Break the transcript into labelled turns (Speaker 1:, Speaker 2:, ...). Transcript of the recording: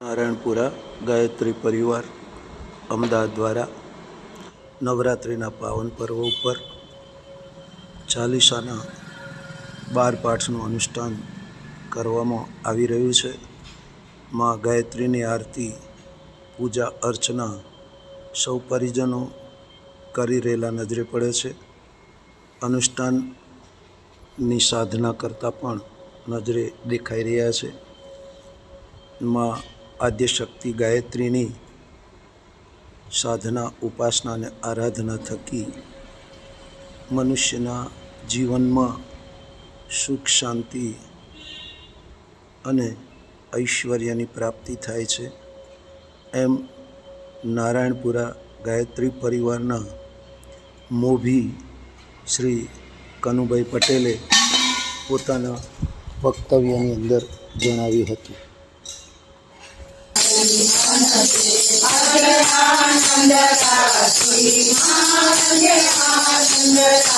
Speaker 1: નારાયણપુરા ગાયત્રી પરિવાર અમદાવાદ દ્વારા નવરાત્રિના પાવન પર્વ ઉપર ચાલીસાના બાર પાઠનું અનુષ્ઠાન કરવામાં આવી રહ્યું છે. માં ગાયત્રીની આરતી, પૂજા, અર્ચના સૌ પરિજનો કરી રહેલા નજરે પડે છે. અનુષ્ઠાનની સાધના કરતાં પણ નજરે દેખાઈ રહ્યા છે. માં આદ્યશક્તિ ગાયત્રીની સાધના, ઉપાસના અને આરાધના થકી મનુષ્યના જીવનમાં સુખ, શાંતિ અને ઐશ્વર્યની પ્રાપ્તિ થાય છે. એમ નારાયણપુરા ગાયત્રી પરિવારના મોભી શ્રી કનુભાઈ પટેલે પોતાના વક્તવ્યની અંદર જણાવ્યું હતું.
Speaker 2: સંજતા